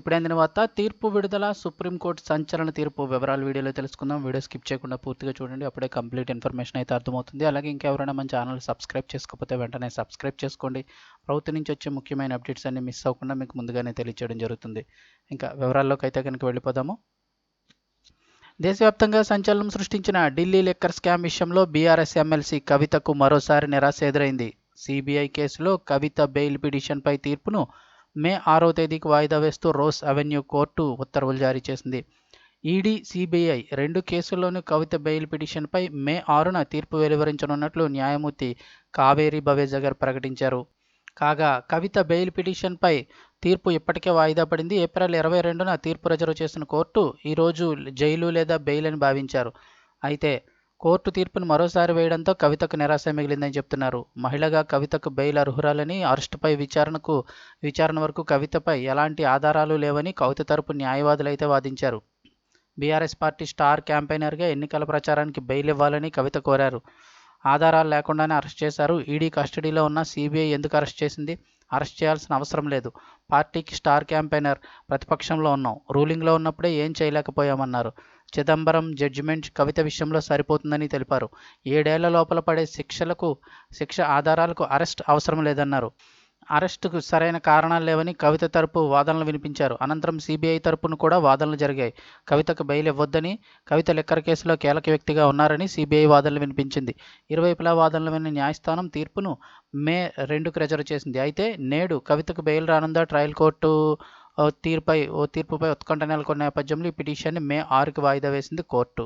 ఇప్పుడైన అందిన వార్త తీర్పు విడుదల సుప్రీంకోర్టు సంచలన తీర్పు వివరాలు వీడియోలో తెలుసుకుందాం. వీడియో స్కిప్ చేయకుండా పూర్తిగా చూడండి. అప్పుడే కంప్లీట్ ఇన్ఫర్మేషన్ అయితే అర్థమవుతుంది. అలాగే ఇంకెవరైనా మన ఛానల్ సబ్స్క్రైబ్ చేసుకోకపోతే వెంటనే సబ్స్క్రైబ్ చేసుకోండి. ప్రభుత్వం నుంచి వచ్చే ముఖ్యమైన అప్డేట్స్ అన్ని మిస్ అవ్వకుండా మీకు ముందుగానే తెలియచేయడం జరుగుతుంది. ఇంకా వివరాల్లోకి అయితే కనుక వెళ్ళిపోదాము. దేశవ్యాప్తంగా సంచలనం సృష్టించిన ఢిల్లీ లెక్కర్ స్కామ్ విషయంలో బీఆర్ఎస్ ఎమ్మెల్సీ కవితకు మరోసారి నిరాశ ఎదురైంది. సిబిఐ కేసులో కవిత బెయిల్ పిటిషన్పై తీర్పును మే ఆరో తేదీకి వాయిదా వేస్తూ రోస్ అవెన్యూ కోర్టు ఉత్తర్వులు జారీ చేసింది. ఈడీ సిబిఐ రెండు కేసుల్లోనూ కవిత బెయిల్ పిటిషన్పై మే ఆరున తీర్పు వెలువరించనున్నట్లు న్యాయమూర్తి కావేరి భవేజగర్ ప్రకటించారు. కాగా కవిత బెయిల్ పిటిషన్పై తీర్పు ఇప్పటికే వాయిదా పడింది. ఏప్రిల్ ఇరవై రెండున తీర్పు రిజర్వ్ చేసిన కోర్టు ఈరోజు జైలు లేదా బెయిల్ అని భావించారు. అయితే కోర్టు తీర్పును మరోసారి వేయడంతో కవితకు నిరాశ మిగిలిందని చెప్తున్నారు. మహిళగా కవితకు బెయిల్ అర్హురాలని అరెస్టుపై విచారణకు విచారణ వరకు కవితపై ఎలాంటి ఆధారాలు లేవని కవిత తరపు న్యాయవాదులైతే వాదించారు. బీఆర్ఎస్ పార్టీ స్టార్ క్యాంపెయినర్గా ఎన్నికల ప్రచారానికి బెయిల్ ఇవ్వాలని కవిత కోరారు. ఆధారాలు లేకుండానే అరెస్ట్ చేశారు. ఈడీ కస్టడీలో ఉన్న సిబిఐ ఎందుకు అరెస్ట్ చేసింది? అరెస్ట్ చేయాల్సిన అవసరం లేదు. పార్టీకి స్టార్ క్యాంపెయినర్ ప్రతిపక్షంలో ఉన్నాం. రూలింగ్లో ఉన్నప్పుడే ఏం చేయలేకపోయామన్నారు. చిదంబరం జడ్జిమెంట్ కవిత విషయంలో సరిపోతుందని తెలిపారు. ఏడేళ్ళ లోపల పడే శిక్షలకు శిక్ష ఆధారాలకు అరెస్ట్ అవసరం లేదన్నారు. అరెస్టుకు సరైన కారణాలు లేవని కవిత తరపు వాదనలు వినిపించారు. అనంతరం సిబిఐ తరపున కూడా వాదనలు జరిగాయి. కవితకు బెయిల్ ఇవ్వొద్దని కవిత లిక్కర్ కేసులో కీలక వ్యక్తిగా ఉన్నారని సిబిఐ వాదనలు వినిపించింది. ఇరువైపులా వాదనలు విన్న న్యాయస్థానం తీర్పును మే రెండుకు రిజర్వ్ చేసింది. అయితే నేడు కవితకు బెయిల్ రానుందా? ట్రయల్ కోర్టు తీర్పై ఓ తీర్పుపై ఉత్కంఠ నెలకొన్న నేపథ్యంలో ఈ పిటిషన్ని మే ఆరుకు వాయిదా వేసింది కోర్టు.